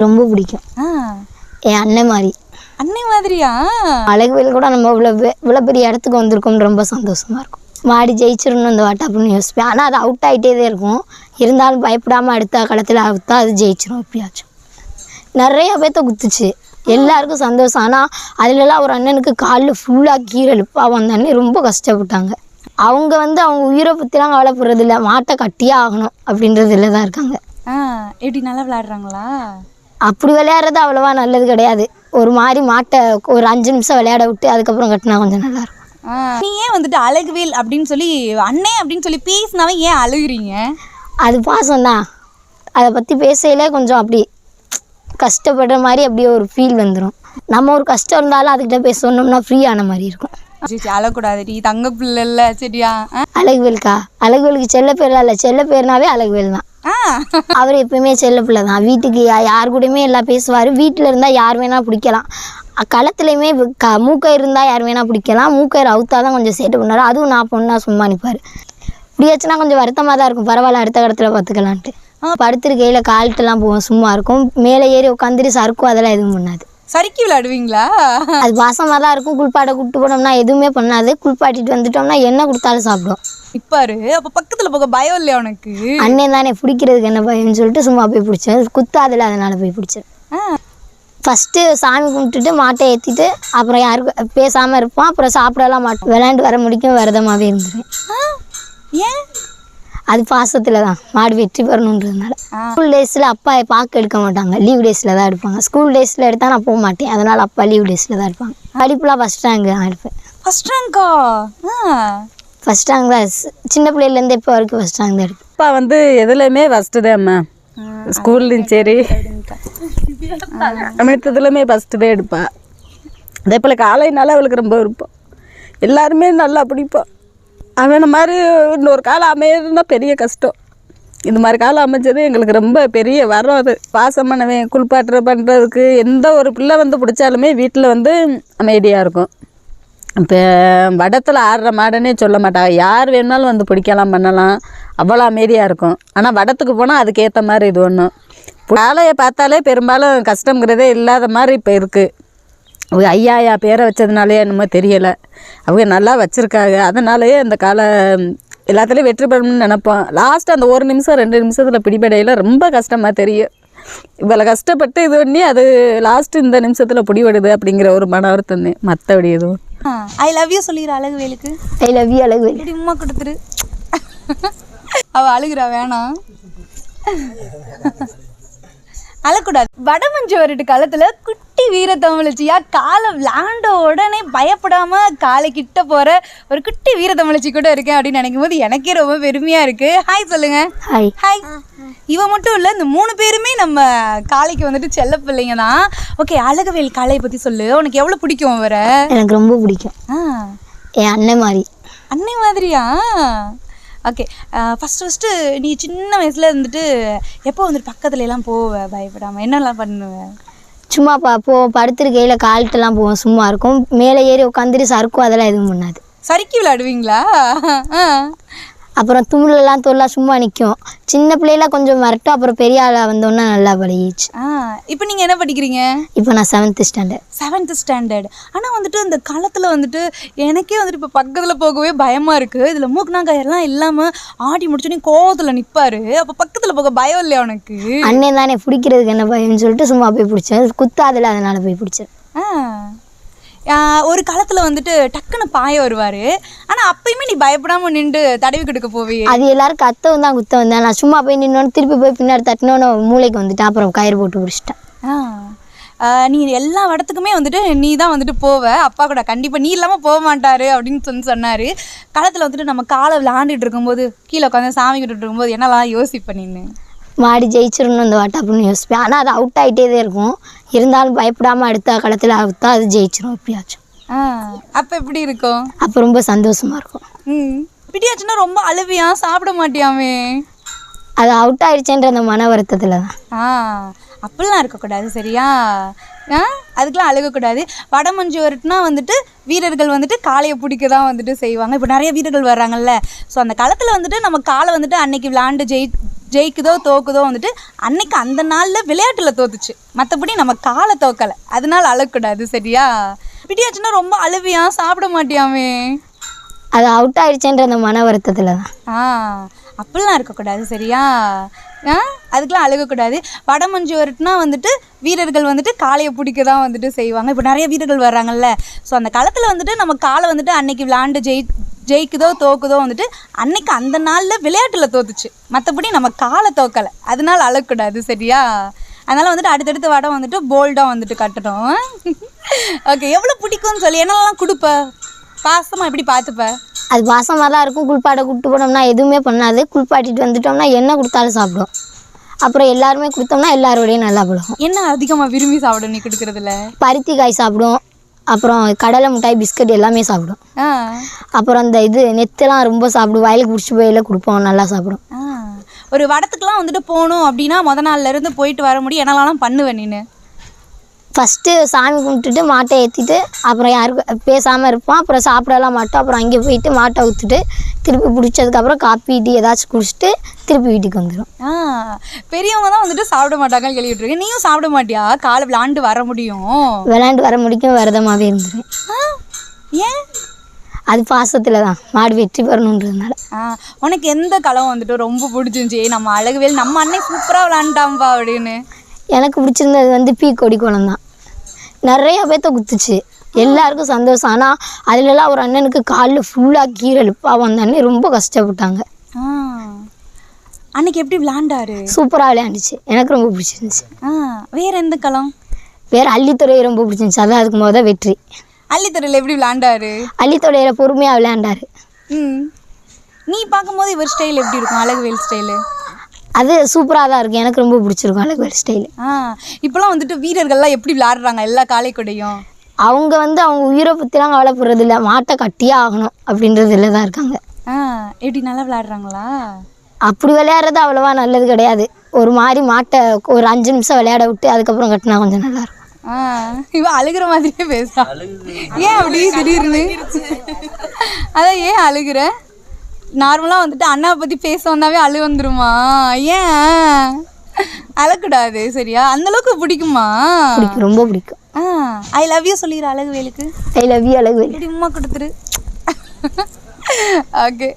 ரொம்ப பிடிக்கும். என் அண்ணன் மாதிரி. அன்னை மாதிரியா? அழகுவேல் கூட நம்ம இவ்வளோ இவ்வளோ பெரிய இடத்துக்கு வந்திருக்கோம் ரொம்ப சந்தோஷமா இருக்கும். மாடி ஜெயிச்சிடணும் இந்த வாட்டை அப்படின்னு யோசிப்பேன். ஆனால் அது அவுட் ஆகிட்டே தான் இருக்கும். இருந்தாலும் பயப்படாமல் அடுத்த களத்தில் அவுத்தா அது ஜெயிச்சிரும் எப்படியாச்சும். நிறைய பேர்த்த குத்துச்சு. எல்லாருக்கும் சந்தோஷம். ஆனால் அதுலலாம் ஒரு அண்ணனுக்கு காலில் ஃபுல்லாக கீரல் பாவம் அந்த அண்ணன் ரொம்ப கஷ்டப்பட்டாங்க. அவங்க வந்து அவங்க உயிரை பற்றிலாம் கவலைப்படுறது இல்லை மாட்டை கட்டியே ஆகணும் அப்படின்றதுல தான் இருக்காங்க. ஆ. எப்படி நல்லா விளையாடுறாங்களா? அப்படி விளையாடுறது அவ்வளோவா நல்லது கிடையாது. ஒரு மாதிரி மாட்டை ஒரு அஞ்சு நிமிஷம் விளையாட விட்டு அதுக்கப்புறம் கட்டினா கொஞ்சம் நல்லாயிருக்கும். நீ ஏன் வந்துட்டு அழகுவேல் அப்படின்னு சொல்லி அண்ணே அப்படின்னு சொல்லி பேசினாவே ஏன் அழுகுறீங்க? அது பாசம்தான் அதை பற்றி பேசையில கொஞ்சம் அப்படி கஷ்டப்படுற மாதிரி அப்படியே ஒரு ஃபீல் வந்துடும் நம்ம ஒரு கஷ்டம் இருந்தாலும் அதுக்கிட்ட பேச சொன்னோம்னா ஃப்ரீ ஆன மாதிரி இருக்கும். அழக்கூடாது. நீ தங்க பிள்ளை இல்ல சரியா? ஆ? அழகுவேலுக்கா அழகுவேலுக்கு செல்ல பேர்லாம் இல்லை. செல்ல பேர்னாவே அழகுவேல் தான். அவர் எப்பயுமே செல்ல பிள்ளை தான். வீட்டுக்கு யார் கூடயுமே எல்லாம் பேசுவார். வீட்டில் இருந்தால் யார் வேணால் பிடிக்கலாம். களத்துலையுமே க மூக்கயிறு இருந்தால் யார் வேணால் பிடிக்கலாம். மூக்கயிறு அவுத்தா தான் கொஞ்சம் சேட்டை பண்ணார் அதுவும் நான் பொண்ணா சும்மா நிற்பார் இப்படியாச்சுன்னா கொஞ்சம் வருத்தமாக தான் இருக்கும். பரவாயில்ல அடுத்த கடத்தில் பார்த்துக்கலான்ட்டு படுத்திருக்கையில் கால்ட்டெல்லாம் போவோம் சும்மா இருக்கும். மேலே ஏறி உட்காந்துட்டு சறுக்கும் அதெல்லாம் எதுவும் பண்ணாது. சறுக்கி விளையாடுவீங்களா? அது வாசமாக தான் இருக்கும். குளிப்பாட்ட கூப்பிட்டு போனோம்னா எதுவுமே பண்ணாது. குளிப்பாட்டிட்டு வந்துட்டோம்னா என்ன கொடுத்தாலும் சாப்பிடும் நிப்பாரு அப்ப பக்கத்துல போக பயம் இல்லையா உனக்கு? அண்ணன் தானே பிடிக்கிறதுக்கு என்ன பயம்னு சொல்லிட்டு சும்மா போய் பிடிச்சேன். குத்தாதில்ல அதனால் போய் பிடிச்சேன். ஃபஸ்ட்டு சாமி கும்பிட்டுட்டு மாட்டை ஏற்றிட்டு அப்புறம் யாருக்கும் பேசாமல் இருப்போம். அப்புறம் சாப்பிடலாம் மாட்டோம். விளையாண்டு வர முடிக்கும் விரதமாகவே இருந்துருவேன். ஏன்? அது பாசத்தில் தான். மாடு வெற்றி பெறணுன்றதுனால. ஸ்கூல் டேஸில் அப்பா பார்க்க எடுக்க மாட்டாங்க. லீவ் டேஸில் தான் எடுப்பாங்க. ஸ்கூல் டேஸில் எடுத்தால் நான் போக மாட்டேன். அதனால் அப்பா லீவ் டேஸில் தான் எடுப்பாங்க. படிப்புலாம் ஃபஸ்ட் ரேங்க் தான் எடுப்பேன். ஃபர்ஸ்ட் ரேங்கா ஃபஸ்ட் ரேங்க் தான் சின்ன பிள்ளையிலேருந்து இப்போ வரைக்கும் ஃபஸ்ட் ரேங்க் தான் எடுப்பேன் அப்பா வந்து எதுலையுமே ஃபஸ்ட்டு தான் அம்மா. ஸ்கூல்லையும் சரி. அனைத்ததுலையுமே ஃபஸ்ட்டு தான் எடுப்பா. அதே போல் காலைனால அவளுக்கு ரொம்ப விருப்பம். எல்லாருமே நல்லா பிடிப்போம் அவனை மாதிரி இன்னொரு காலம் அமையறதுனா பெரிய கஷ்டம். இந்த மாதிரி காலம் அமைஞ்சது எங்களுக்கு ரொம்ப பெரிய வரம் அது. பாசமானவன் குளிப்பாட்டுற பண்ணுறதுக்கு எந்த ஒரு பிள்ளை வந்து பிடிச்சாலுமே வீட்டில் வந்து அமைதியாக இருக்கும். இப்போ வடத்தில் ஆடுற மாடுன்னே சொல்ல மாட்டாங்க. யார் வேணுனாலும் வந்து பிடிக்கலாம் பண்ணலாம். அவ்வளோ அமைதியாக இருக்கும். ஆனால் வடத்துக்கு போனால் அதுக்கேற்ற மாதிரி இது ஒன்றும் ஆலையை பார்த்தாலே பெரும்பாலும் கஷ்டங்கிறதே இல்லாத மாதிரி இப்போ இருக்குது அவங்க ஐயாயா பேரை வச்சதுனாலே என்னமோ தெரியலை. அவங்க நல்லா வச்சுருக்காங்க. அதனாலேயே அந்த காலை எல்லாத்துலேயும் வெற்றி பெறணும்னு நினப்போம். லாஸ்ட் அந்த ஒரு நிமிஷம் ரெண்டு நிமிஷத்தில் பிடிபடையில் ரொம்ப கஷ்டமாக தெரியும். இவ்வளோ கஷ்டப்பட்டு இது பண்ணி அது லாஸ்ட்டு இந்த நிமிஷத்தில் பிடிபடுது அப்படிங்கிற ஒரு மன வருத்தம். மற்றபடி எதுவும். ஐ லவ் யூ சொல்லிடுற அழகுவேலுக்கு. ஐ லவ் யூ அழகு இப்படி உமா கொடுத்துரு. அவ அழுகுறா வேணாம். அழக்கூடாது. வடமஞ்சு வரட்டு காலத்துல குட்டி வீர தமிழச்சியா காலை விளாண்ட உடனே பயப்படாம காலை கிட்ட போற ஒரு குட்டி வீர தமிழச்சி கூட இருக்கேன் அப்படின்னு நினைக்கும் போது எனக்கே ரொம்ப பெருமையா இருக்கு. ஹாய் சொல்லுங்க. ஹாய் ஹாய் இவ மட்டும் இல்ல இந்த மூணு பேருமே நம்ம காளைக்கு வந்துட்டு செல்ல பிள்ளைங்க தான். ஓகே அழகவேல் காளையை பத்தி சொல்லு. உனக்கு எவ்வளவு பிடிக்கும் அவரை? எனக்கு ரொம்ப பிடிக்கும். ஆ. என் அண்ணன் மாதிரி. அன்னை மாதிரியா? ஓகே ஃபஸ்ட்டு ஃபஸ்ட்டு நீ சின்ன வயசில் இருந்துட்டு எப்போ வந்துட்டு பக்கத்துல எல்லாம் போவ? பயப்படாமல் என்னெல்லாம் பண்ணுவ? சும்மா பா போ படுத்திருக்கையில் கால்ட்டெல்லாம் போவோம். சும்மா இருக்கும். மேலே ஏறி உட்காந்துட்டு சறுக்கும் அதெல்லாம் எதுவும் பண்ணாது. சறுக்கி விளையாடுவீங்களா? ஆ. அப்புறம் தும்முலெல்லாம் தோல்லாம் சும்மா நிற்கும் சின்ன பிள்ளையில கொஞ்சம் வரட்டும் அப்புறம் பெரிய ஆளாக வந்தோன்னே நல்லா பழகிடுச்சு ஆ இப்போ நீங்கள் என்ன படிக்கிறீங்க? இப்போ நான் செவன்த்து ஸ்டாண்டர்ட் செவன்த் ஸ்டாண்டர்ட் ஆனால் வந்துட்டு இந்த காலத்தில் வந்துட்டு எனக்கே வந்துட்டு இப்போ பக்கத்தில் போகவே பயமாக இருக்குது இதில் மூக்குனாங்காயெல்லாம் இல்லாமல் ஆடி முடிச்சோடனே கோவத்தில் நிற்பாரு அப்போ பக்கத்தில் போக பயம் இல்லையா உனக்கு? அண்ணன் தானே பிடிக்கிறதுக்கு என்ன பயம்னு சொல்லிட்டு சும்மா போய் பிடிச்சேன். குத்தாதில்ல அதனால போய் பிடிச்சேன். ஒரு காலத்தில் வந்துட்டு டக்குன்னு பாய வருவார். ஆனால் அப்பயுமே நீ பயப்படாமல் நின்று தடவி கொடுக்க போவியே. அது எல்லாரும் கத்தவும் தான் குத்த வந்தேன் நான் சும்மா போய் நின்னோன்னு திருப்பி போய் பின்னாடி தட்டினோன்னு மூளைக்கு வந்துட்டேன். அப்புறம் கயிறு போட்டு பிடிச்சிட்டேன். நீ எல்லா இடத்துக்குமே வந்துட்டு நீ தான் வந்துட்டு போவ. அப்பா கூட கண்டிப்பாக நீ இல்லாமல் போக மாட்டாரு அப்படின்னு சொல்லி சொன்னார். காலத்தில் வந்துட்டு நம்ம காலை விளாண்டுட்டு இருக்கும்போது கீழே உட்காந்து சாமி கிட்ட இருக்கும்போது என்னலாம் யோசிப்ப நீனு? மாடி ஜெயிச்சிடணும் இந்த வாட்டை அப்படின்னு யோசிப்பேன். ஆனால் அது அவுட் ஆகிட்டே தான் இருக்கும். இருந்தாலும் பயப்படாமல் அடுத்த களத்தில் அவுத்தா அது ஜெயிச்சிரும் எப்படியாச்சும். அப்போ எப்படி இருக்கும்? அப்போ ரொம்ப சந்தோஷமாக இருக்கும். ம். பிடியாச்சுன்னா ரொம்ப அழுவியா? சாப்பிட மாட்டியாமே அது அவுட் ஆயிடுச்சேன்ற அந்த மன வருத்தத்தில் தான். ஆ அப்படிலாம் இருக்கக்கூடாது சரியா? ஆ அதுக்கெலாம் அழுகக்கூடாது. வடமஞ்சு வரட்டுனா வந்துட்டு வீரர்கள் வந்துட்டு காளையை பிடிக்க தான் வந்துட்டு செய்வாங்க. இப்போ நிறைய வீரர்கள் வர்றாங்கல்ல. ஸோ அந்த காலத்தில் வந்துட்டு நம்ம காலை வந்துட்டு அன்னைக்கு விளாண்டு ஜெயி ஜெயிக்குதோ தோக்குதோ வந்துட்டு அன்னைக்கு அந்த நாளில் விளையாட்டில் தோத்துச்சு. மற்றபடி நம்ம காலை தோக்கலை. அதனால அழக்கூடாது சரியா? பிடியாச்சுன்னா ரொம்ப அழுவியா? சாப்பிட மாட்டியாமே? அது அவுட் ஆயிடுச்சேன்ற அந்த மன வருத்தத்தில் தான். ஆ அப்படிலாம் இருக்கக்கூடாது சரியா? ஆ அதுக்கெலாம் அழுகக்கூடாது. வடமஞ்சு வரட்டுனா வந்துட்டு வீரர்கள் வந்துட்டு காளையை பிடிக்க தான் வந்துட்டு செய்வாங்க. இப்போ நிறைய வீரர்கள் வர்றாங்கல்ல. ஸோ அந்த களத்தில் வந்துட்டு நம்ம காலை வந்துட்டு அன்னைக்கு விளாண்டு ஜெயி ஜெயிக்குதோ தோக்குதோ வந்துட்டு அன்னைக்கு அந்த நாளில் விளையாட்டில் தோத்துச்சு. மற்றபடி நம்ம காலை தோக்கலை. அதனால அழக்கூடாது சரியா? அதனால் வந்துட்டு அடுத்தடுத்த வடம் வந்துட்டு போல்டாக வந்துட்டு கட்டணும். ஓகே எவ்வளோ பிடிக்கும்னு சொல்லி என்னெல்லாம் கொடுப்ப? பாசமாக எப்படி பார்த்துப்ப அது பாசமாக தான் இருக்கும். குளிப்பாட்ட கூப்பிட்டு போனோம்னா எதுவுமே பண்ணாது. குளிப்பாட்டிட்டு வந்துட்டோம்னா என்ன கொடுத்தாலும் சாப்பிடும். அப்புறம் எல்லாருமே கொடுத்தோம்னா எல்லாரோடையும் நல்லா பழகும். என்ன அதிகமாக விரும்பி சாப்பிடும் நீ கொடுக்குறதுல? பருத்தி காய் சாப்பிடும். அப்புறம் கடலை மிட்டாய் பிஸ்கட் எல்லாமே சாப்பிடும். அப்புறம் அந்த இது நெத்தெல்லாம் ரொம்ப சாப்பிடும் வயலுக்கு பிடிச்சி போயில கொடுப்போம். நல்லா சாப்பிடும். ஒரு வடத்துக்குலாம் வந்துட்டு போகணும் அப்படின்னா முத நாள்ல இருந்து போயிட்டு வர முடியும். என்னெல்லாம் பண்ணுவேன் நீனு? ஃபஸ்ட்டு சாமி கும்பிட்டுட்டு மாட்டை ஏற்றிட்டு அப்புறம் யாருக்கு பேசாமல் இருப்போம். அப்புறம் சாப்பிடலாம் மாட்டோம். அப்புறம் அங்கே போயிட்டு மாட்டை ஊற்றுட்டு திருப்பி பிடிச்சதுக்கப்புறம் காப்பி டீ ஏதாச்சும் குடிச்சிட்டு திருப்பி வீட்டுக்கு வந்துடும் ஆ பெரியவங்க தான் வந்துட்டு சாப்பிட மாட்டாங்கன்னு கேள்விப்பட்டிருக்கேன். நீயும் சாப்பிட மாட்டியா? காலை விளாண்டு வர முடியும். விளையாண்டு வர முடிக்கும் விரதமாகவே இருந்துருவேன் ஆ, ஏன்? அது பாசத்தில் தான். மாடு வெற்றி பெறணுன்றதுனால. ஆ உனக்கு எந்த களம் வந்துட்டு ரொம்ப பிடிச்சிருந்துச்சி? நம்ம அழகுவேல் நம்ம அண்ணன் சூப்பராக விளாண்டாம்பா அப்படின்னு. எனக்கு பிடிச்சிருந்தது வந்து பீ கொடி குளம் தான். நிறைய பேர்த்த குத்துச்சு. எல்லாருக்கும் சந்தோஷம். ஆனால் அதுலலாம் ஒரு அண்ணனுக்கு காலில் ஃபுல்லாக கீரல் பாவம் அந்த அண்ணன் ரொம்ப கஷ்டப்பட்டாங்க. அன்னைக்கு எப்படி விளாண்டாரு? சூப்பராக விளையாண்டுச்சு. எனக்கு ரொம்ப பிடிச்சிருந்துச்சு. வேற எந்த களம்? வேறு அள்ளித்துறையை ரொம்ப பிடிச்சிருந்துச்சு. அதான் அதுக்கு முத வெற்றி. அள்ளித்தரையில் எப்படி விளாண்டாரு? அள்ளித்துறையில் பொறுமையாக விளையாண்டாரு. நீ பார்க்கும்போது இவர் ஸ்டைல் எப்படி இருக்கும்? அழகுவேல் ஸ்டைலு அது சூப்பராக தான் இருக்கும் எனக்கு ரொம்ப பிடிச்சிருக்கும் அழகு ஸ்டைலு ஆ இப்போலாம் வந்துட்டு வீரர்கள்லாம் எப்படி விளாடுறாங்க எல்லா காலை கூடயும் அவங்க வந்து அவங்க உயிரை பற்றிலாம் கவலைப்படுறது இல்லை மாட்டை கட்டியே ஆகணும் அப்படின்றதுல தான் இருக்காங்க. எப்படி நல்லா விளாடுறாங்களா அப்படி விளையாடுறது அவ்வளோவா நல்லது கிடையாது. ஒரு மாதிரி மாட்டை ஒரு அஞ்சு நிமிஷம் விளையாட விட்டு அதுக்கப்புறம் கட்டினா கொஞ்சம் நல்லாயிருக்கும் ஆ இவன் அழுகிற மாதிரியே பேசுறா. ஏன் அப்படி திடீர்னு? அதான் ஏன் அழுகிற? நார்மலாக வந்துட்டு அண்ணாவை பற்றி பேச வந்தாவே அழு வந்துருமா? ஏன்? அழக்கூடாது சரியா? அந்த அளவுக்கு பிடிக்குமா? பிடிக்கும் ரொம்ப பிடிக்கும். ஆ ஐ லவ் யூ சொல்லிடுற அழகு வேலுக்கு. ஐ லவ் யூ அழகு இப்படி உமா கொடுத்துரு. ஓகே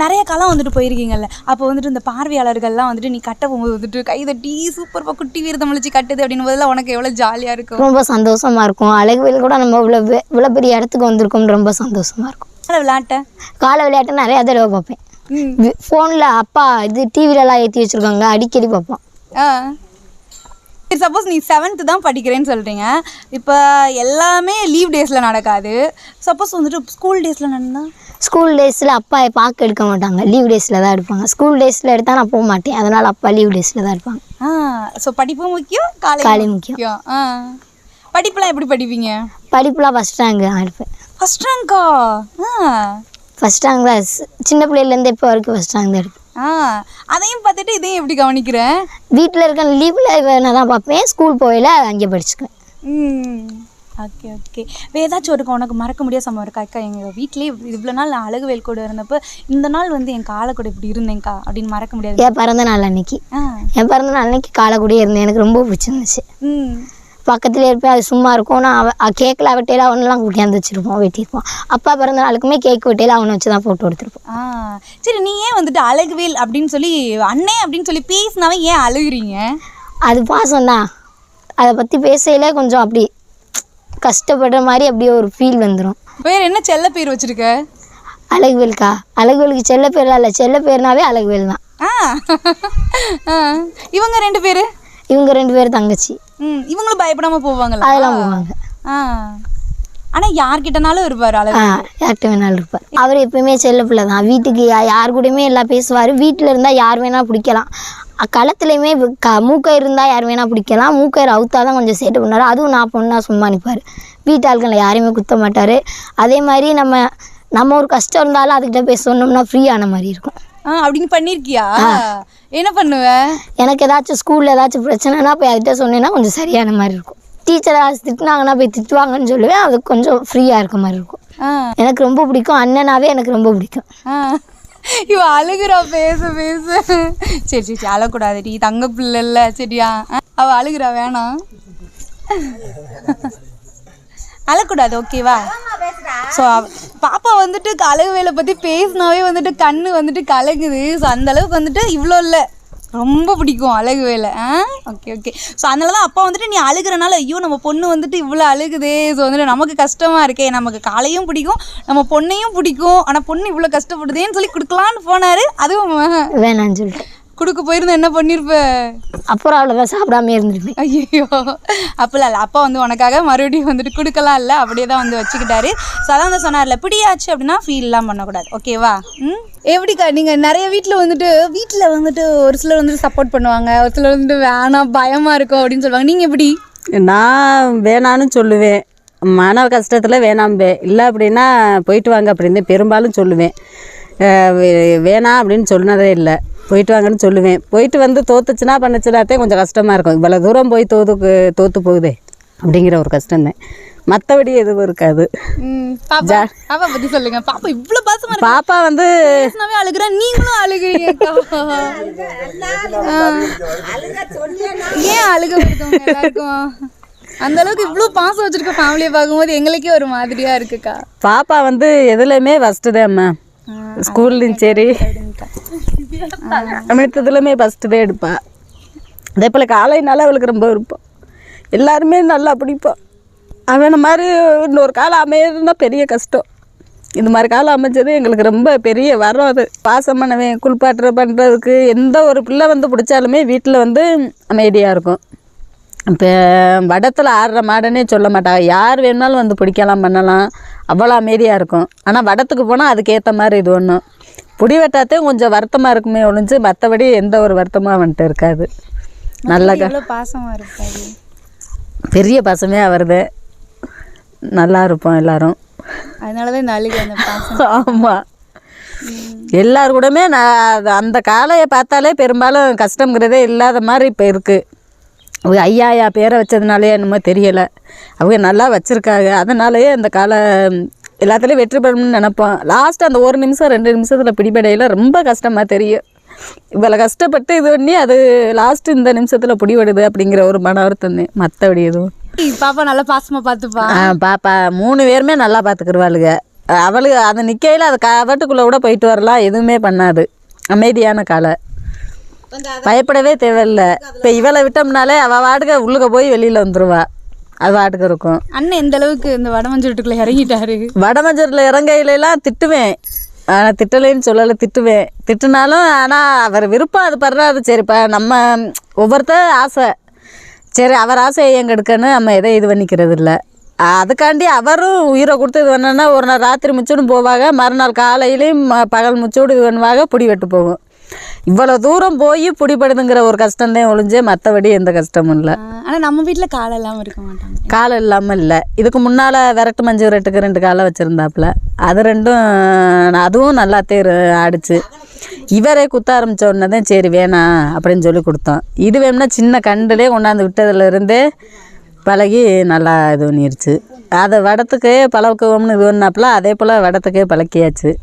நிறைய காலம் வந்துட்டு போயிருக்கீங்கல்ல. அப்போ வந்துட்டு இந்த பார்வையாளர்கள்லாம் வந்துட்டு நீ கட்ட போகும்போது வந்துட்டு கை தட்டி சூப்பர்ப்பா குட்டி வீரத்தமிழிச்சு கட்டுது அப்படின்னும் போதெல்லாம் உனக்கு எவ்வளோ ஜாலியாக இருக்கும்? ரொம்ப சந்தோஷமா இருக்கும். அழகுவேல் கூட நம்ம இவ்வளோ இவ்வளோ பெரிய இடத்துக்கு வந்திருக்கோம்னு ரொம்ப சந்தோஷமா இருக்கும். அதில் விளாட்ட காலை விளையாட்டு நிறையா தடவை பார்ப்பேன். ஃபோனில் அப்பா இது டிவிலலாம் ஏற்றி வச்சுருக்காங்க அடிக்கடி பார்ப்போம் சப்போஸ் நீ செவன்த்து தான் படிக்கிறேன்னு சொல்கிறீங்க இப்போ எல்லாமே லீவ் டேஸில் நடக்காது. சப்போஸ் வந்துட்டு ஸ்கூல் டேஸில் நடந்தா? ஸ்கூல் டேஸில் அப்பா பார்க்க எடுக்க மாட்டாங்க. லீவ் டேஸில் தான் எடுப்பாங்க. ஸ்கூல் டேஸில் எடுத்தால் நான் போக மாட்டேன். அதனால் அப்பா லீவ் டேஸில் தான் எடுப்பாங்க. ஆ ஸோ படிப்பு முக்கியம் காலை காலை முக்கியம். ஆ. படிப்புலாம் எப்படி படிப்பீங்க? படிப்புலாம் ஃபஸ்ட் ரேங்க் எடுப்பேன். ஃபஸ்ட் ரேங்கா ஆ. ஃபஸ்ட் ரேங்க் தான். சின்ன பிள்ளையிலேருந்து இப்போ வரைக்கும் ஃபஸ்ட் ரேங்க் தான் எடுப்பேன் ஆ. அதையும் பார்த்துட்டு இதையும் எப்படி கவனிக்கிறேன்? வீட்டில் இருக்க லீவில் வேணா தான் பார்ப்பேன். ஸ்கூல் போகல அங்கே படிச்சுக்குவேன். ம். Okay okay. வேறு ஏதாச்சும் இருக்கா? உனக்கு மறக்க முடியாத சம்பவம் இருக்கா? அக்கா எங்கள் வீட்லேயே இவ்வளோ நாள் நான் அழகு வேல் கூட இருந்தப்போ இந்த நாள் வந்து என் காலை கூட இப்படி இருந்தேன்க்கா அப்படின்னு மறக்க முடியாது. என் பிறந்த நாள் அன்னைக்கு. என் பிறந்த நாள் அன்னைக்கு காலை இருந்தேன். எனக்கு ரொம்ப பிடிச்சிருந்துச்சு. ம். பக்கத்துல இருப்பேன் அது சும்மா இருக்கும். நான் அவ கேக்கில் வெட்டையில அவனெல்லாம் கூட்டியாந்து வச்சுருப்போம் வெட்டியிருப்போம் அப்பா பிறந்த நாளுக்குமே கேக் வெட்டையில அவனை வச்சு தான் ஃபோட்டோ எடுத்திருப்போம் சரி நீ ஏன் வந்துட்டு அழகுவேல் அப்படின்னு சொல்லி அண்ணே அப்படின்னு சொல்லி பேசினாவே ஏன் அழுகுறீங்க? அது பாசம்தான் அதை பற்றி பேசையில கொஞ்சம் அப்படி கஷ்டப்படுற மாதிரி அப்படியே ஒரு ஃபீல் வந்துடும் வேற என்ன செல்ல பேர் வச்சிருக்க? அழகுவேலுக்கா அழகுவேலுக்கு செல்ல பேர்லாம் இல்லை. செல்ல பேர்னாவே அழகுவேல் தான். இவங்க ரெண்டு பேர்? இவங்க ரெண்டு பேரும் தங்கச்சி. ம் இவங்களும் பயப்படாம போவாங்களா? அதெல்லாம் போவாங்க. ஆ. ஆனால் யார்கிட்டனாலும் இருப்பார் ஆ யார்கிட்ட வேணாலும் இருப்பார். அவர் எப்பயுமே செல்ல பிள்ளை தான். வீட்டுக்கு யார் கூடயுமே எல்லாம் பேசுவார். வீட்டில் இருந்தால் யார் வேணால் பிடிக்கலாம். களத்துலையுமே க மூக்கயிறு இருந்தால் யார் வேணால் பிடிக்கலாம். மூக்கயிறு அவுத்தா தான் கொஞ்சம் சேட்டை பண்ணார் அதுவும் நான் பொண்ணா சும்மா நிற்பார் வீட்டு ஆட்களை யாரையுமே குத்த மாட்டார். அதே மாதிரி நம்ம நம்ம ஒரு கஷ்டம் இருந்தாலும் அதுக்கிட்ட போய் சொன்னோம்னா ஃப்ரீ ஆன மாதிரி இருக்கும். அப்படின்னு பண்ணியிருக்கியா என்ன பண்ணுவ? எனக்கு ஏதாச்சும் ஸ்கூலில் ஏதாச்சும் பிரச்சனைனா போய் அதுகிட்ட சொன்னேன்னா கொஞ்சம் சரியான மாதிரி இருக்கும். டீச்சர் ஏதாச்சும் திட்டினாங்கன்னா போய் திட்டுவாங்கன்னு சொல்லுவேன். அது கொஞ்சம் ஃப்ரீயாக இருக்க மாதிரி இருக்கும். எனக்கு ரொம்ப பிடிக்கும். அண்ணனாவே எனக்கு ரொம்ப பிடிக்கும். இவ அழுகுறா பேச பேச. சரி சரி அழக்கூடாதுடி தங்க பிள்ளை இல்ல. சரியா? அஹ், அவ அழுகுறா வேணாம். அழக்கூடாது ஓகேவா? ஸோ பாப்பா வந்துட்டு அழகு வேலை பற்றி பேசினாவே வந்துட்டு கண்ணு வந்துட்டு கலங்குது ஸோ அந்த அளவுக்கு வந்துட்டு இவ்வளோ இல்லை. ரொம்ப பிடிக்கும் அழகு வேலை ஆ? ஓகே ஓகே ஸோ அதனால தான் அப்பா வந்துட்டு நீ அழுகிறனால ஐயோ நம்ம பொண்ணு வந்துட்டு இவ்வளோ அழுகுதே. ஸோ வந்துட்டு நமக்கு கஷ்டமாக இருக்கே. நமக்கு காலையும் பிடிக்கும் நம்ம பொண்ணையும் பிடிக்கும். ஆனால் பொண்ணு இவ்வளோ கஷ்டப்படுதேன்னு சொல்லி கொடுக்கலான்னு போனார். அதுவும் வேணான்னு சொல்லிட்டு கொடுக்க போயிருந்தா என்ன பண்ணியிருப்ப அப்புறம் அவ்வளோதான் சாப்பிடாம இருந்திருப்பேன். ஐயோ அப்போல்லாம் இல்லை அப்பா வந்து உனக்காக மறுபடியும் வந்துட்டு கொடுக்கலாம் இல்லை அப்படியே தான் வந்து வச்சுக்கிட்டாரு. ஸோ அதான் வந்து சொன்னார்ல பிடியாச்சு அப்படின்னா ஃபீல்லாம் பண்ணக்கூடாது. ஓகேவா ம்? எப்படிக்கா நீங்கள் நிறைய வீட்டில் வந்துட்டு வீட்டில் வந்துட்டு ஒரு சிலர் வந்துட்டு சப்போர்ட் பண்ணுவாங்க ஒரு சிலர் வந்துட்டு வேணாம் பயமாக இருக்கும் அப்படின்னு சொல்லுவாங்க. நீங்கள் எப்படி? நான் வேணான்னு சொல்லுவேன். மன கஷ்டத்தில் வேணாம்பே இல்லை அப்படின்னா போயிட்டு வாங்க அப்படின்னு பெரும்பாலும் சொல்லுவேன். வேணாம் அப்படின்னு சொன்னதே இல்லை. போயிட்டு வாங்கன்னு சொல்லுவேன். போயிட்டு வந்து தோத்துச்சுன்னா பண்ணுச்சுனாத்தே கொஞ்சம் கஷ்டமாக இருக்கும். இவ்வளோ தூரம் போய் தோத்து தோற்று போகுதே அப்படிங்கிற ஒரு கஷ்டம்தான். மற்றபடி எதுவும் இருக்காது. பாப்பா பற்றி சொல்லுங்கள் பாப்பா இவ்வளோ இருக்கு. பாப்பா வந்து அழுகிறேன் நீங்களும் அழுகிறீங்கக்கா ஏன் அழுக எல்லாருக்கும்? அந்த அளவுக்கு இவ்வளோ பாசம் வச்சிருக்க ஃபேமிலியை பார்க்கும்போது எங்களுக்கே ஒரு மாதிரியா இருக்குக்கா. பாப்பா வந்து எதுலையுமே ஃபஸ்ட்டு தான் அம்மா. ஸ்கூல்லையும் சரி அமிர்தத்துலையுமே ஃபஸ்ட்டு தான் எடுப்பா அதே போல் காலைனால அவளுக்கு ரொம்ப விருப்பம். எல்லாருமே நல்லா பிடிப்போம் அவனை மாதிரி இன்னொரு காலம் அமையறதுனா பெரிய கஷ்டம் இந்த மாதிரி காலம் அமைஞ்சது எங்களுக்கு ரொம்ப பெரிய வரம் அது பாசம் பண்ணவேன் குளிப்பாட்டுற பண்ணுறதுக்கு எந்த ஒரு பிள்ளை வந்து பிடிச்சாலுமே வீட்டில் வந்து அமைதியாக இருக்கும் இப்போ வடத்தில் ஆடுற மாடனே சொல்ல மாட்டாங்க. யார் வேணுனாலும் வந்து பிடிக்கலாம் பண்ணலாம். அவ்வளோ அமைதியாக இருக்கும். ஆனால் வடத்துக்கு போனால் அதுக்கேற்ற மாதிரி இது ஒன்றும் புடி வெட்டாத்தே கொஞ்சம் வருத்தமாக இருக்குமே ஒழிஞ்சு மற்றபடி எந்த ஒரு வருத்தமும் அவன்கிட்ட இருக்காது. நல்ல பாசமாக இருப்பாரு பெரிய பசமே வருது நல்லா இருப்போம் எல்லாரும். அதனால தான் ஆமாம் எல்லார் கூடமே நான் அந்த காலையை பார்த்தாலே பெரும்பாலும் கஷ்டங்கிறதே இல்லாத மாதிரி இப்போ இருக்குது அவங்க ஐயா ஐயா பேரை வச்சதுனாலே என்னமோ தெரியலை. அவங்க நல்லா வச்சுருக்காங்க. அதனாலேயே அந்த காலை எல்லாத்துலேயும் வெற்றி பெறணும்னு நினைப்போம். லாஸ்ட் அந்த ஒரு நிமிஷம் ரெண்டு நிமிஷத்தில் பிடிபடையில் ரொம்ப கஷ்டமாக தெரியும். இவ்வளோ கஷ்டப்பட்டு இது பண்ணி அது லாஸ்ட் இந்த நிமிஷத்தில் பிடிபடுது அப்படிங்கிற ஒரு மன வருத்தம் மற்றபடி எதுவும் பாப்பா நல்லா பாசமாக பார்த்துப்பா பாப்பா மூணு பேருமே நல்லா பார்த்துக்கிருவாளுங்க அவளுக்கு அது நிற்கையில் அது கவட்டுக்குள்ளே கூட போயிட்டு வரலாம். எதுவுமே பண்ணாது. அமைதியான காலை. பயப்படவே தேவையில்ல. இப்போ இவளை விட்டோம்னாலே அவள் வாட்டுக்க உள்ளுக்க போய் வெளியில் வந்துடுவா அது வாட்டுக்கு இருக்கும். அண்ணன் எந்த அளவுக்கு இந்த வடமஞ்சட்டுக்குள்ளே இறங்கிட்டாரு? வடமஞ்சரில் இறங்கையிலலாம் திட்டுவேன். ஆனால் திட்டலைன்னு சொல்லலை திட்டுவேன். திட்டுனாலும் ஆனால் அவர் விருப்பம் அது படுறாரு. சரிப்பா நம்ம ஒவ்வொருத்தர் ஆசை. சரி அவர் ஆசையை எங்க எடுக்கன்னு நம்ம எதை இது பண்ணிக்கிறது இல்லை அதுக்காண்டி அவரும் உயிரை கொடுத்து இது பண்ணனா ஒரு நாள் ராத்திரி முச்சோடு போவாங்க. மறுநாள் காலையிலையும் ம- பகல் முச்சோடு இது பண்ணுவாங்க. புடி வெட்டு போகும். இவ்வளோ தூரம் போய் பிடிபடுதுங்கிற ஒரு கஷ்டம்தான் ஒழிஞ்சே மற்றபடி எந்த கஷ்டமும் இல்லை. ஆனால் நம்ம வீட்டில் காலை இல்லாமல் இருக்க மாட்டாங்க. காலை இல்லாமல் இல்லை. இதுக்கு முன்னால் விரட்டு மஞ்சு விரட்டுக்கு ரெண்டு காலை வச்சுருந்தாப்புல. அது ரெண்டும் அதுவும் நல்லாத்தே இரு- ஆடுச்சு. இவரே குத்த ஆரம்பிச்ச உடனே தான் சரி வேணாம் அப்படின்னு சொல்லி கொடுத்தோம். இது வேணும்னா சின்ன கண்டுலே கொண்டாந்து விட்டதுலேருந்தே பழகி நல்லா இது பண்ணிருச்சு. அதை வடத்துக்கே பழக்குவோம்னு இது பண்ணாப்புல அதே போல் வடத்துக்கே பழக்கியாச்சு.